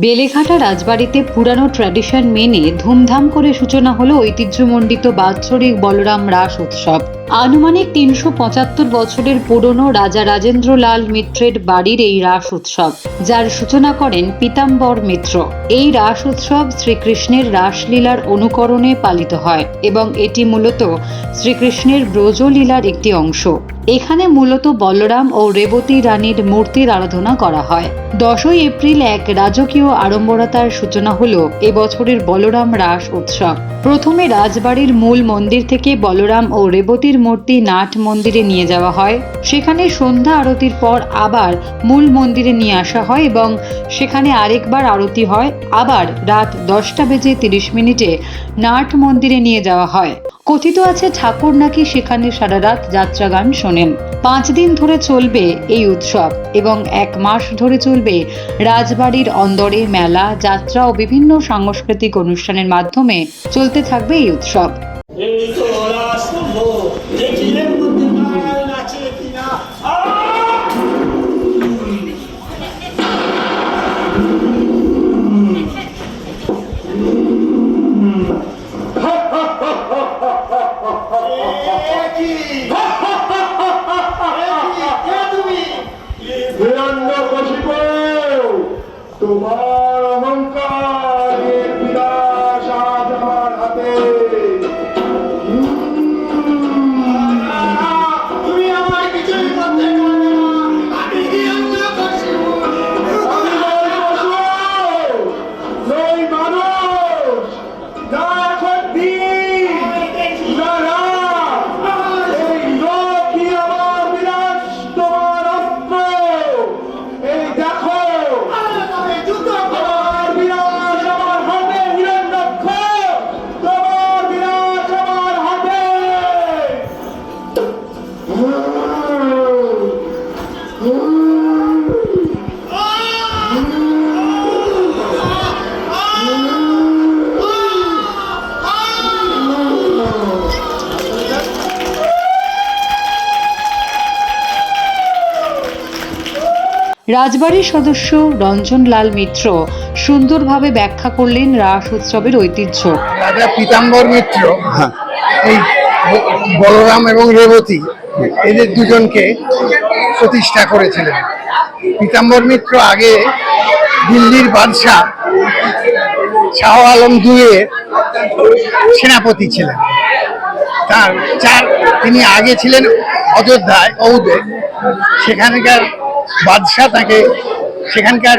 বেলেঘাটা রাজবাড়িতে পুরানো ট্র্যাডিশন মেনে ধুমধাম করে সূচনা হলো ঐতিহ্যমণ্ডিত বাৎসরিক বলরাম রাস উৎসব। আনুমানিক তিনশো পঁচাত্তর বছরের পুরনো রাজা রাজেন্দ্র লাল মিত্রের বাড়ির এই রাস উৎসব, যার সূচনা করেন পিতাম্বর মিত্র। এই রাস উৎসব শ্রীকৃষ্ণের রাসলীলার অনুকরণে পালিত হয় এবং এটি মূলত শ্রীকৃষ্ণের ব্রজলীলার একটি অংশ। এখানে মূলত বলরাম ও রেবতী রানীর মূর্তির আরাধনা করা হয়। দশই এপ্রিল এক রাজকীয় আড়ম্বরতার সূচনা হল এবছরের বলরাম রাস উৎসব। প্রথমে রাজবাড়ির মূল মন্দির থেকে বলরাম ও রেবতীর মূর্তি নাট মন্দিরে নিয়ে যাওয়া হয়। সেখানে সন্ধ্যা আরতির পর আবার মূল মন্দিরে নিয়ে আসা হয় এবং সেখানে আরেকবার আরতি হয়। আবার রাত দশটা বেজে তিরিশ মিনিটে নাট মন্দিরে নিয়ে যাওয়া হয়। কথিত আছে ঠাকুর নাকি সেখানে সারা রাত যাত্রা গান শোনেন। পাঁচ দিন ধরে চলবে এই উৎসব এবং এক মাস ধরে চলবে রাজবাড়ির অন্দরে মেলা, যাত্রা ও বিভিন্ন সাংস্কৃতিক অনুষ্ঠানের মাধ্যমে চলতে থাকবে এই উৎসব। রাজবাড়ির সদস্য রঞ্জন লাল মিত্র সুন্দরভাবে ব্যাখ্যা করলেন রাস উৎসবের ঐতিহ্য। রাজা পীতাম্বর মিত্র এই বলরাম এবং রেবতী এদের দুজনকে প্রতিষ্ঠা করেছিলেন। পীতাম্বর মিত্র আগে দিল্লির বাদশাহ শাহ আলম দুয়ের সেনাপতি ছিলেন। তার চার তিনি আগে ছিলেন অযোধ্যায় ঔদে সেখানকার বাদশাহ তাকে সেখানকার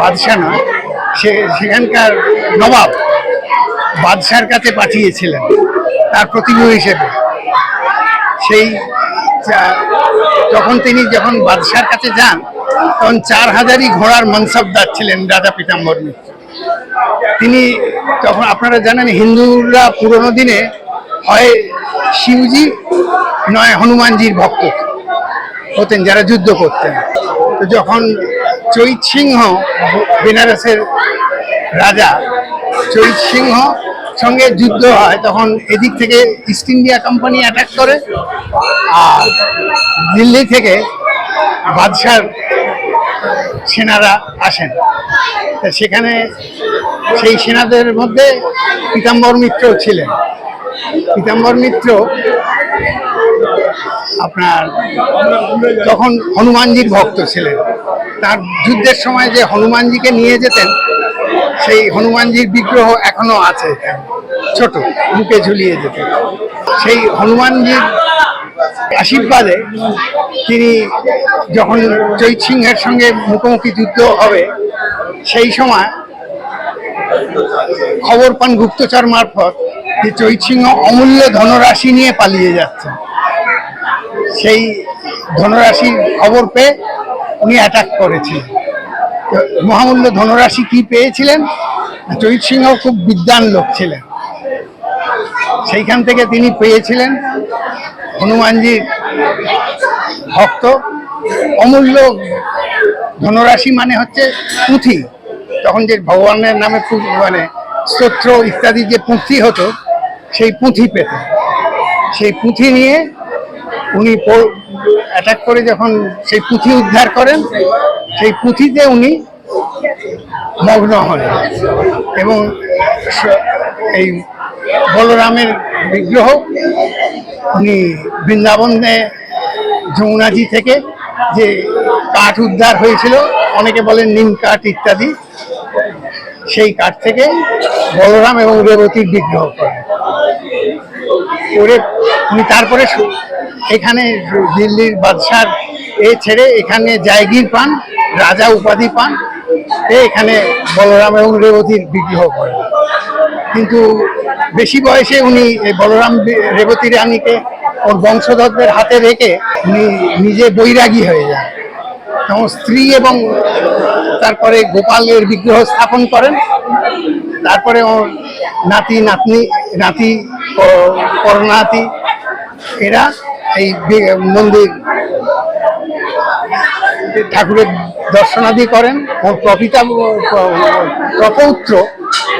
বাদশাহ নয়, সে, সেখানকার নবাব বাদশার কাছে পাঠিয়েছিলেন তার প্রতিনিধি হিসেবে। সেই তখন তিনি যখন বাদশার কাছে যান, তখন চার হাজারই ঘোড়ার মনসবদার ছিলেন রাজা পীতাম্বর মিত্র। তিনি তখন, আপনারা জানেন, হিন্দুরা পুরোনো দিনে হয় শিবজি, নয় হনুমানজির ভক্ত। হতেন, যারা যুদ্ধ করতেন। তো যখন চৈত সিংহ বেনারসের রাজা, চৈত সিংহ সঙ্গে যুদ্ধ হয়, তখন এদিক থেকে ইস্ট ইন্ডিয়া কোম্পানি অ্যাটাক করে আর দিল্লি থেকে বাদশার সেনারা আসেন। তা সেখানে সেই সেনাদের মধ্যে পীতাম্বর মিত্র ছিলেন। পীতাম্বর মিত্র আপনার তখন হনুমানজির ভক্ত ছিলেন, তার যুদ্ধের সময় যে হনুমানজিকে নিয়ে যেতেন, সেই হনুমানজির বিগ্রহ এখনও আছে ছোট মুখে ঝুলিয়ে যেতেন সেই হনুমানজির আশীর্বাদে তিনি যখন চৈত সিংহের সঙ্গে মুখোমুখি যুদ্ধ হবে, সেই সময় খবর পান গুপ্তচর মারফত যে চৈত সিংহ অমূল্য ধনরাশি নিয়ে পালিয়ে যাচ্ছে সেই ধনরাশির খবর পেয়ে উনি অ্যাটাক করেছিলেন। তো মহামূল্য ধনরাশি কি পেয়েছিলেন? চৈত সিংহ খুব বিদ্বান লোক ছিলেন। সেইখান থেকে তিনি পেয়েছিলেন হনুমানজির ভক্ত। অমূল্য ধনরাশি মানে হচ্ছে পুঁথি। তখন যে ভগবানের নামে মানে স্তোত্র ইত্যাদি যে পুঁথি হতো, সেই পুঁথি পেতেন। সেই পুঁথি নিয়ে উনি অ্যাটাক করে যখন সেই পুঁথি উদ্ধার করেন, সেই পুঁথিতে উনি মগ্ন হন। এবং এই বলরামের বিগ্রহ উনি বৃন্দাবনে যমুনাজি থেকে যে কাঠ উদ্ধার হয়েছিল, অনেকে বলেন নিম কাঠ ইত্যাদি, সেই কাঠ থেকে বলরাম এবং রেবতীর বিগ্রহ করেন। করে উনি তারপরে এখানে দিল্লির বাদশার এ ছেড়ে এখানে জায়গির পান, রাজা উপাধি পান এখানে বলরাম এবং রেবতীর বিগ্রহ করেন। কিন্তু বেশি বয়সে উনি বলরাম রেবতী রানীকে ওর বংশধরদের হাতে রেখে উনি নিজে বৈরাগী হয়ে যান। তখন স্ত্রী এবং তারপরে গোপালের বিগ্রহ স্থাপন করেন। তারপরে ওর নাতি, নাতনি, নাতি করনাতি এরা এই মন্দির ঠাকুরের দর্শনাদি করেন। ওর প্রপিতা প্রপৌত্র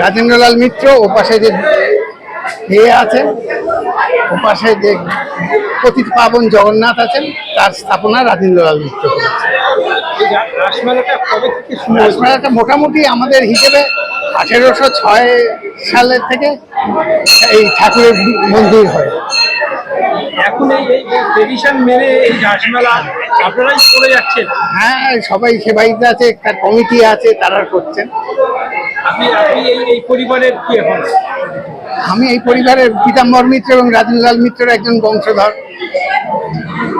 রাজেন্দ্রলাল মিত্র ও পাশে যে এ আছে ও পাশে যে পতিত পাবন জগন্নাথ আছেন তার স্থাপনা রাজেন্দ্রলাল মিত্র রাসমেলাটা মোটামুটি আমাদের হিসেবে আঠেরোশো ছয় সালের থেকে এই ঠাকুরের মন্দির হয়। এখন এই ট্রেডিশন মেনে এই রাসমেলা আপনারাই করে যাচ্ছেন? হ্যাঁ সবাই সেবাইতে আছে একটা কমিটি আছে তারা করছেন। আপনি আপনি এই এই পরিবারের কি এখন? আমি এই পরিবারের পীতাম্বর মিত্র এবং রাজনীলাল মিত্রের একজন বংশধর।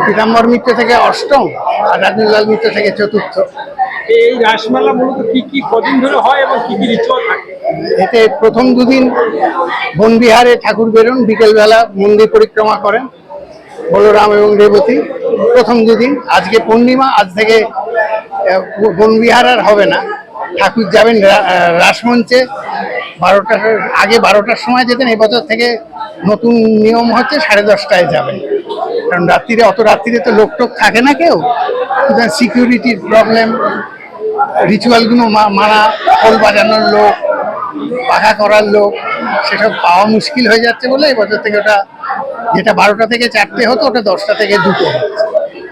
পীতাম্বর মিত্র থেকে অষ্টম আর রাজনীলাল মিত্র থেকে চতুর্থ। এই রাসমেলা মূলত কি কি কদিন ধরে হয় এবং কি কি রিচুয়াল থাকে? এতে প্রথম দুদিন বনবিহারে ঠাকুর বেরোন বিকেলবেলা মন্দির পরিক্রমা করেন। বলরাম এবং রেবতী প্রথম দুদিন, আজকে পূর্ণিমা, আজ থেকে বনবিহার আর হবে না। ঠাকুর যাবেন রাসমঞ্চে, বারোটার, আগে বারোটার সময় যেতেন, এবছর থেকে নতুন নিয়ম হচ্ছে সাড়ে দশটায় যাবেন। কারণ রাত্রিরে, অত রাত্রিরে তো লোক টোক থাকে না কেউ। সিকিউরিটির প্রবলেম রিচুয়ালগুলো মা- মানা খোল বাজানোর লোক, পাখা করার লোক, সেসব পাওয়া মুশকিল হয়ে যাচ্ছে বলে এবছর থেকে ওটা যেটা বারোটা থেকে চারটে হতো ওটা দশটা থেকে দুটো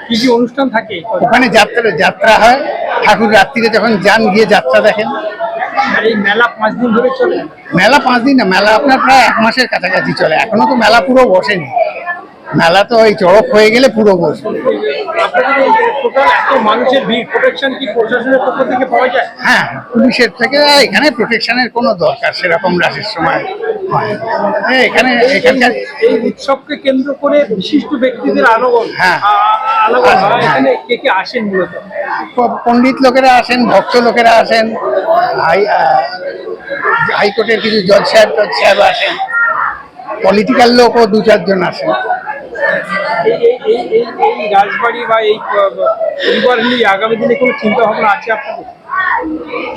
কি কি অনুষ্ঠান থাকে? ওখানে যাত্রা যাত্রা হয়। ঠাকুর রাত্রিতে যখন যান গিয়ে যাত্রা দেখেন। মেলা পাঁচ দিন ধরে চলে? মেলা পাঁচ দিন না মেলা আপনার প্রায় এক মাসের কাছাকাছি চলে। এখনও তো মেলা পুরো বসেনি। মেলা তো ওই চড়ক হয়ে গেলে পুরো বসবে যায় হ্যাঁ পুলিশের থেকে এখানে প্রোটেকশনের কোনো দরকার সেরকম রাশের সময় হয় হ্যাঁ, এখানে এখানকার এই উৎসবকে কেন্দ্র করে বিশিষ্ট ব্যক্তিদের হ্যাঁ। হয়। এখানে কে কে আসেন মূলত? পণ্ডিত লোকেরা আসেন ভক্ত লোকেরা আসেন হাইকোর্টের কিছু জজ সাহেব টজ সাহেব আসেন পলিটিক্যাল লোকও দু চারজন আসেন। এই রাজবাড়ি বা এই পরিবার নিয়ে আগামী দিনে কোনো চিন্তা ভাবনা আছে আপনাদের?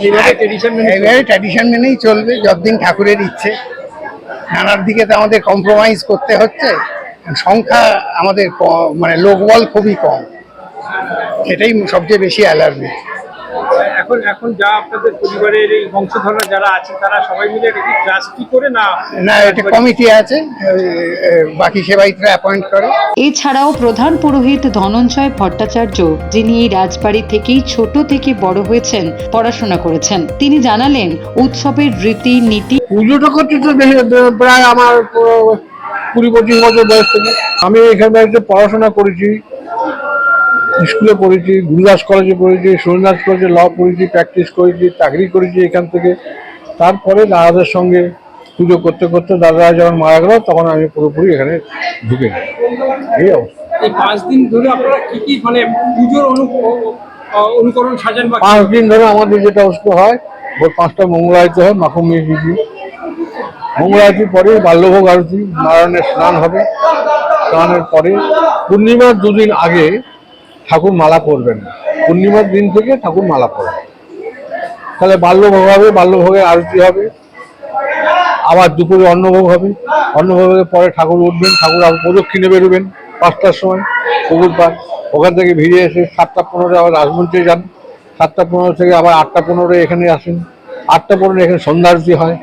এইভাবে ট্রেডিশন মেনে এইভাবে ট্র্যাডিশন মেনেই চলবে, যতদিন ঠাকুরের ইচ্ছে। নানার দিকে তো আমাদের কম্প্রোমাইজ করতে হচ্ছে। সংখ্যা আমাদের মানে লোকবল খুবই কম। সেটাই সবচেয়ে বেশি অ্যালার্মি এখন এখন যা আপনাদের পরিবারের এই বংশধররা যারা আছে তারা সবাই মিলে এটা কি ট্রাস্টি করে না? না এটা কমিটি আছে বাকি সেবাইতরা অ্যাপয়েন্ট করে। এছাড়াও প্রধান পুরোহিত ধনঞ্জয় ভট্টাচার্য যিনি এই রাজবাড়ি থেকেই ছোট থেকে বড় হয়েছেন পড়াশোনা করেছেন। তিনি জানালেন উৎসবের রীতি নীতি পুজোটা করতে তো প্রায় আমার পুরো কুড়ি পঁচিশ বছর বয়স থেকে। আমি এখানে পড়াশোনা করেছি স্কুলে পড়েছি গুরুদাস কলেজে পড়েছি সুরদাস কলেজে ল পড়েছি প্র্যাকটিস করেছি চাকরি করেছি এখান থেকে। তারপরে দাদাদের সঙ্গে পুজো করতে করতে দাদারা যখন মারা গেল তখন আমি পুরোপুরি এখানে ঢুকে যাই এই অবস্থা। এই পাঁচ দিন ধরে আপনারা কি কি মানে পুজোর অনু অনুকরণ সাজান পাঁচ দিন ধরে আমাদের যেটা অবস্থা হয় ভোর পাঁচটা মঙ্গল আরতি হয় মাখন মিষ্টি মঙ্গল আরতির পরে বাল্যভোগ আরতি নারায়ণের স্নান হবে। স্নানের পরে পূর্ণিমার দুদিন আগে ঠাকুর মালা পরবেন। পূর্ণিমার দিন থেকে ঠাকুর মালা পরবেন। তাহলে বাল্যভোগ হবে, বাল্যভোগের আরতি হবে। আবার দুপুরে অন্নভোগ হবে। অন্নভোগের পরে ঠাকুর উঠবেন, ঠাকুর আবার প্রদক্ষিণে বেরোবেন পাঁচটার সময় পুকুর পার ওখান থেকে ভিড়ে এসে সাতটা পনেরো আবার রাজমন্ত্রী যান। সাতটা পনেরো থেকে আবার আটটা পনেরো এখানে আসেন। আটটা পনেরো এখানে সন্ধ্যা আরতি হয়।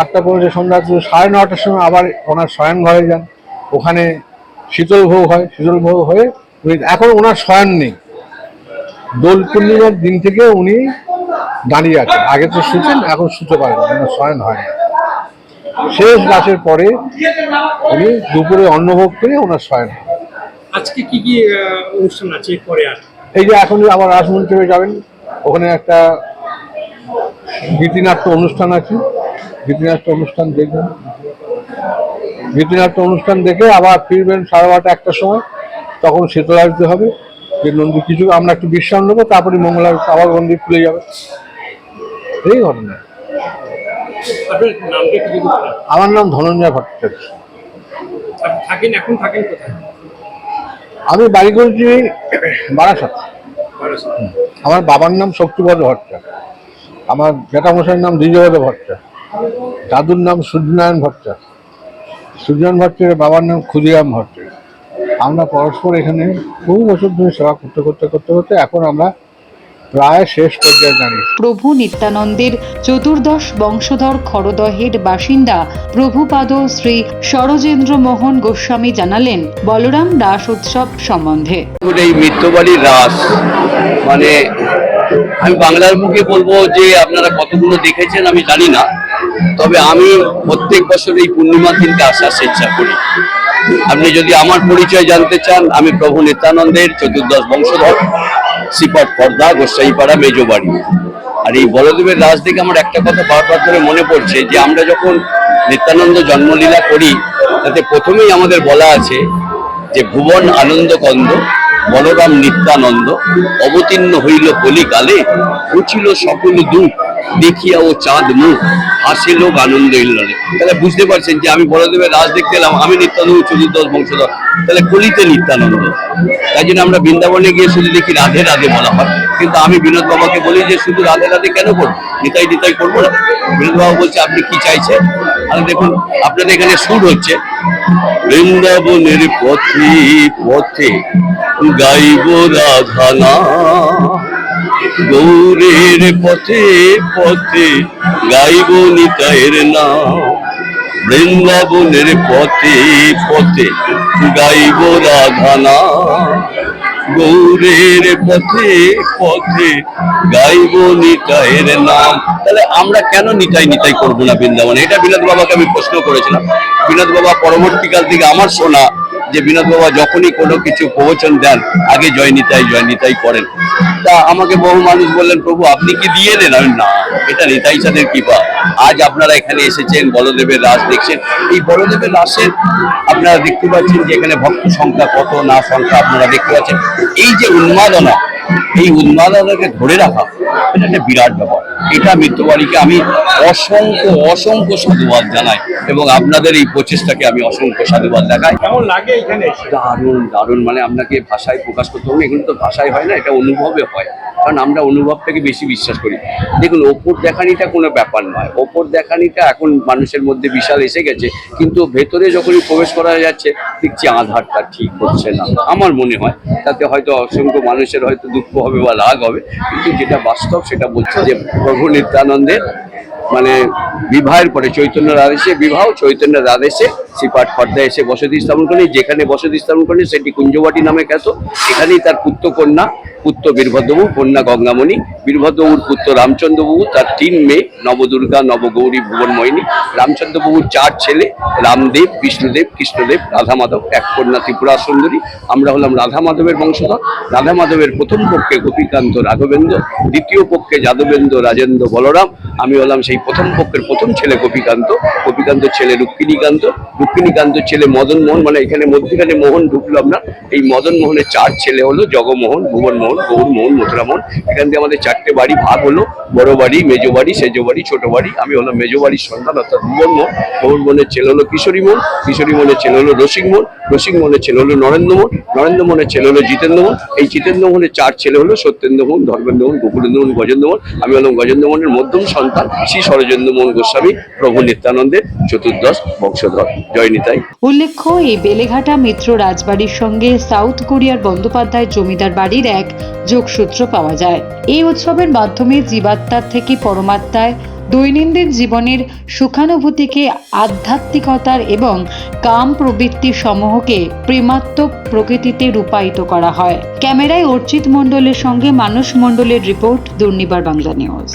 আটটা পনেরো সন্ধ্যা সাড়ে নটার সময় আবার ওনার শয়ন ঘরে যান। ওখানে শীতল ভোগ হয়। শীতল ভোগ হয়ে এখন ওনার শয়ন নেই। দোল পূর্ণিমার দিন থেকে উনি দাঁড়িয়ে আছেন। আগে তো শুতেন এখন শুতে পারেন ওনার শয়ন হয় না। শেষ রাতের পরে উনি দুপুরে অন্নভোগ করে ওনার শয়ন হয়। আজকে কি কি অনুষ্ঠান আছে পরে আর? এই যে এখন আবার রাসমন্দিরে যাবেন। ওখানে একটা গীতিনাট্য অনুষ্ঠান আছে। গীতিনাট্য অনুষ্ঠান দেখবেন। গীতিনাট্য অনুষ্ঠান দেখে আবার ফিরবেন সাড়ে বারোটা একটার সময়। তখন শীতল আরতি হবে যে নন্দী কিছু আমরা একটু বিশ্রাম নেব তারপরে মঙ্গল আরতি আবার মন্দির খুলে যাবে। এই ঘটনা? আমার নাম ধনঞ্জয় ভট্টাচার্য। থাকেন এখন থাকেন কোথায়? আমি বাড়ি করেছি বারাসাত। আমার বাবার নাম শক্তিপদ ভট্টা আমার জ্যাঠামশাইয়ের নাম দ্বিজপদ ভট্টা দাদুর নাম সূর্যনারায়ণ ভট্টা সূর্যনারায়ণ ভট্টের বাবার নাম ক্ষুদিরাম ভট্টের আমরা পরস্পর এখানে বহু বছর ধরে সেবা করতে করতে করতে করতে এখন আমরা প্রায় শেষ পর্যায়ে দাঁড়িয়েছি। প্রভু নিত্যানন্দের চতুর্দশ বংশধর খরদহের বাসিন্দা প্রভুপাদ শ্রী সরজেন্দ্র মোহন গোস্বামী জানালেন বলরাম রাস উৎসব সম্বন্ধে। এই মৃত্যুবাড়ির রাস মানে আমি বাংলার মুখে বলব যে আপনারা কতগুলো দেখেছেন আমি জানি না তবে আমি প্রত্যেক বছর এই পূর্ণিমার দিনকে আসার চেষ্টা করি। আপনি যদি আমার পরিচয় জানতে চান, আমি প্রভু নিত্যানন্দের চতুর্দশ বংশধর শ্রীপট পর্দা গোসাইপাড়া, মেজবাড়ি। আর এই বলদেবের রাজ দেখে আমার একটা কথা বারবার ধরে মনে পড়ছে যে, আমরা যখন নিত্যানন্দ জন্মলীলা করি, তাতে প্রথমেই আমাদের বলা আছে যে, ভুবন আনন্দ কন্দ, বলরাম নিত্যানন্দ, অবতীর্ণ হইল কলিকালে, ঘুচিল সকল দুঃখ। দেখিয়া ও চাঁদ মুখ হাসিল আনন্দ ইল্লালে তাহলে বুঝতে পারছেন যে আমি বলদেবের রাজ দেখতে এলাম, আমি নিত্যানন্দ চতুর্দশ বংশধর। তাহলে কলিতে নিত্যানন্দ। তাই জন্য আমরা বৃন্দাবনে গিয়ে শুধু দেখি রাধে রাধে বলা হয়। কিন্তু আমি বিনোদ বাবাকে বলি যে, শুধু রাধে রাধে কেন করব? নিতাই নিতাই করব না? বিনোদ বাবা বলছে, আপনি কি চাইছেন? আর দেখুন, আপনাদের এখানে সুর হচ্ছে, বৃন্দাবনের পথে পথে গাইব রাধানা গৌরের পথে পথে গাইব নিতায়ের নাম। বৃন্দাবনের পথে পথে গাইব রাধানা গৌরের পথে পথে গাইব নিতাইয়ের নাম। তাহলে আমরা কেন নিতাই নিতাই করব না বৃন্দাবনে? এটা বিনোদ বাবাকে আমি প্রশ্ন করেছিলাম। বিনোদ বাবা পরবর্তীকাল থেকে আমার শোনা যে বিনোদ বাবা যখনই কোনো কিছু প্রবচন দেন, আগে জয় নিতাই জয় নিতাই করেন। তা আমাকে বহু মানুষ বললেন, প্রভু, আপনি কি দিয়ে দেন? আমি না, এটা নিতাই সাদের কৃপা। আজ আপনারা এখানে এসেছেন, বলদেবের রাস দেখছেন। এই বলদেবের রাসের আপনারা দেখতে পাচ্ছেন যে এখানে ভক্ত সংখ্যা কত, না সংখ্যা আপনারা দেখতে পাচ্ছেন। এই যে উন্মাদনা এই উন্মাদনাকে ধরে রাখা এটা একটা বিরাট ব্যাপার। এটা মৃত্যুবাড়িকে আমি অসংখ্য অসংখ্য সাধুবাদ জানাই এবং আপনাদের এই প্রচেষ্টাকে আমি অসংখ্য সাধুবাদ দেখাই। কেমন লাগে এখানে? দারুণ দারুণ। মানে আপনাকে ভাষায় প্রকাশ করতে হবে এগুলো তো ভাষায় হয় না এটা অনুভবে হয়। কারণ আমরা অনুভবটাকে বেশি বিশ্বাস করি। দেখুন, ওপর দেখানিটা কোনো ব্যাপার নয়। ওপর দেখানিটা এখন মানুষের মধ্যে বিশাল এসে গেছে, কিন্তু ভেতরে যখনই প্রবেশ করা যাচ্ছে দেখছি আধারটা ঠিক হচ্ছে না। আমার মনে হয়, তাতে হয়তো অসংখ্য মানুষের হয়তো দুঃখ হবে বা রাগ হবে, কিন্তু যেটা বাস্তব সেটা বলছে যে প্রভু নিত্যানন্দের মানে বিবাহের পরে চৈতন্য রাধেশে বিবাহ চৈতন্য রাধেশে শ্রীপাঠ খর্দা এসে বসতি স্থাপন করেন। যেখানে বসতি স্থাপন করেন সেটি কুঞ্জবাটি নামে খ্যাত। এখানেই তার পুত্র কন্যা, পুত্র বীরভদ্রবাবু, কন্যা গঙ্গামণি, বীরভদ্রবাবুর পুত্র রামচন্দ্রবাবু, তার তিন মেয়ে, নবদুর্গা, নবগৌরী ভুবনমোহিনী রামচন্দ্রবাবুর চার ছেলে, রামদেব, বিষ্ণুদেব, কৃষ্ণদেব রাধা মাধব এক কন্যা ত্রিপুরা সুন্দরী। আমরা হলাম রাধা মাধবের বংশধর। রাধা মাধবের প্রথম পক্ষে গোপীকান্ত রাঘবেন্দ্র, দ্বিতীয় পক্ষে যাদবেন্দ্র রাজেন্দ্র বলরাম। আমি হলাম সেই প্রথম পক্ষের প্রথম ছেলে গোপীকান্ত। গোপীকান্ত ছেলে রুক্মিণীকান্ত। রুক্মিণীকান্ত ছেলে মদন মোহন মানে এখানে মধ্যখানে মোহন ঢুকলো আপনার এই মদন মোহনের চার ছেলে হলো জগমোহন ভুবন মোহন গৌর মোহন মথুরা মোহন এখান থেকে আমাদের চারটে বাড়ি ভাগ হলো। বড় বাড়ি, মেজো বাড়ি, সেজো বাড়ি, ছোট বাড়ি। আমি হলাম মেজো বাড়ির সন্তান, অর্থাৎ ভুবন মোহন ভুবন মোহনের ছেলে হলো কিশোরী মোহন কিশোরী মোহনের ছেলে হলো রসিক মোহন রসিক মোহনের ছেলে হলো নরেন্দ্র মোহন নরেন্দ্র মোহনের ছেলে হলো জিতেন্দ্র মোহন এই জিতেন্দ্র মোহনের চার ছেলে হলো সত্যেন্দ্র মোহন ধর্মেন্দ্র মোহন গোকুলেন্দ্র মোহন গজেন্দ্র মোহন আমি হলাম গজেন্দ্র মোহনের মধ্যম সন্তান শ্রী সরজেন্দ্র মোহন গোস্বামী, প্রভু নিত্যানন্দের চতুর্দশ বংশধর। জয় নিতাই। উল্লেখ্য, এই বেলেঘাটা মিত্র রাজবাড়ির সঙ্গে সাউথ কোরিয়ার বন্দ্যোপাধ্যায় জমিদার বাড়ির এক যোগসূত্র পাওয়া যায়। এই উৎসবের মাধ্যমে জীবাত্মার থেকে পরমাত্মায় দৈনন্দিন জীবনের সুখানুভূতিকে, আধ্যাত্মিকতার এবং কাম প্রবৃত্তি সমূহকে প্রেমাত্মক প্রকৃতিতে রূপায়িত করা হয়। ক্যামেরায় অর্চিত মণ্ডলের সঙ্গে মানস মণ্ডলের রিপোর্ট, দুর্নিবার বাংলা নিউজ।